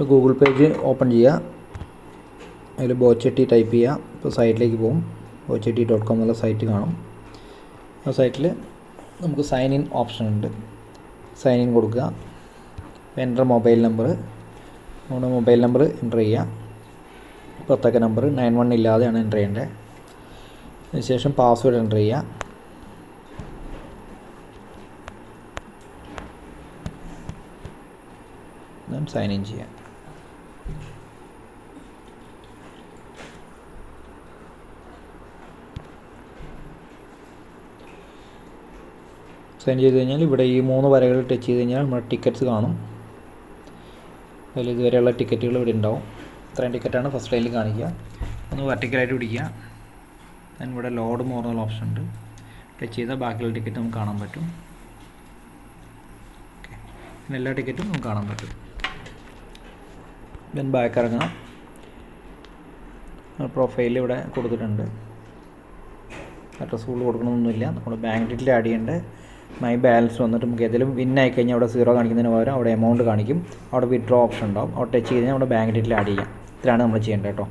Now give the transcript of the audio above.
Google page open ചെയ്യുക. അതിൽ ബോച്ചട്ടി type ചെയ്യുക. ഇപ്പോൾ സൈറ്റിലേക്ക് പോകും. ബോച്ചട്ടി ഡോട്ട് കോം എന്നുള്ള സൈറ്റ് കാണും. ആ സൈറ്റിൽ നമുക്ക് സൈൻ ഇൻ ഓപ്ഷൻ ഉണ്ട്. സൈൻ ഇൻ കൊടുക്കുക. Enter mobile number. നമ്മുടെ മൊബൈൽ നമ്പർ എന്റർ ചെയ്യുക. പുറത്തൊക്കെ നമ്പർ നയൻ വൺ ഇല്ലാതെയാണ് എന്റർ ചെയ്യേണ്ടത്. അതിനുശേഷം പാസ്വേഡ് എന്റർ ചെയ്യുക. സൈൻ ഇൻ ചെയ്യാം സൈൻ ചെയ്ത് കഴിഞ്ഞാൽ ഇവിടെ ഈ മൂന്ന് വരകൾ ടച്ച് ചെയ്ത് കഴിഞ്ഞാൽ നമ്മുടെ ടിക്കറ്റ്സ് കാണും. അതിൽ ഇതുവരെയുള്ള ടിക്കറ്റുകൾ ഇവിടെ ഉണ്ടാവും. ഇത്രയും ടിക്കറ്റാണ് ഫസ്റ്റ് ലൈനിൽ കാണിക്കുക. ഒന്ന് വെർട്ടിക്കലായിട്ട് പിടിക്കുക. ദെൻ ഇവിടെ ലോഡ് എന്നുള്ള ഓപ്ഷൻ ഉണ്ട്. ടച്ച് ചെയ്താൽ ബാക്കിയുള്ള ടിക്കറ്റ് നമുക്ക് കാണാൻ പറ്റും. ഓക്കെ എല്ലാ ടിക്കറ്റും നമുക്ക് കാണാൻ പറ്റും. ദെൻ ബാക്ക് ഇറങ്ങാം പ്രൊഫൈൽ ഇവിടെ കൊടുത്തിട്ടുണ്ട്. അഡ്രസ്സ് കൂടുതൽ കൊടുക്കണമെന്നൊന്നുമില്ല. നമ്മൾ ബാങ്ക് ഡീറ്റെയിൽ ആഡ് ചെയ്യേണ്ടത് മൈ ബാലൻസ് വന്നിട്ട് നമുക്ക് ഏതെങ്കിലും വിൻ ആയി കഴിഞ്ഞാൽ അവിടെ സീറോ കാണിക്കുന്നതിന് പകരം അവിടെ എമൗണ്ട് കാണിക്കും. അവിടെ വിഡ്രോ ഓപ്ഷൻ ഉണ്ടാവും. അവിടെ ടച്ച് ചെയ്ത് നമ്മുടെ ബാങ്ക് ഡീറ്റെയിൽ ആഡ് ചെയ്യാം. ഇത്രയാണ് നമ്മൾ ചെയ്യേണ്ടത് കേട്ടോ.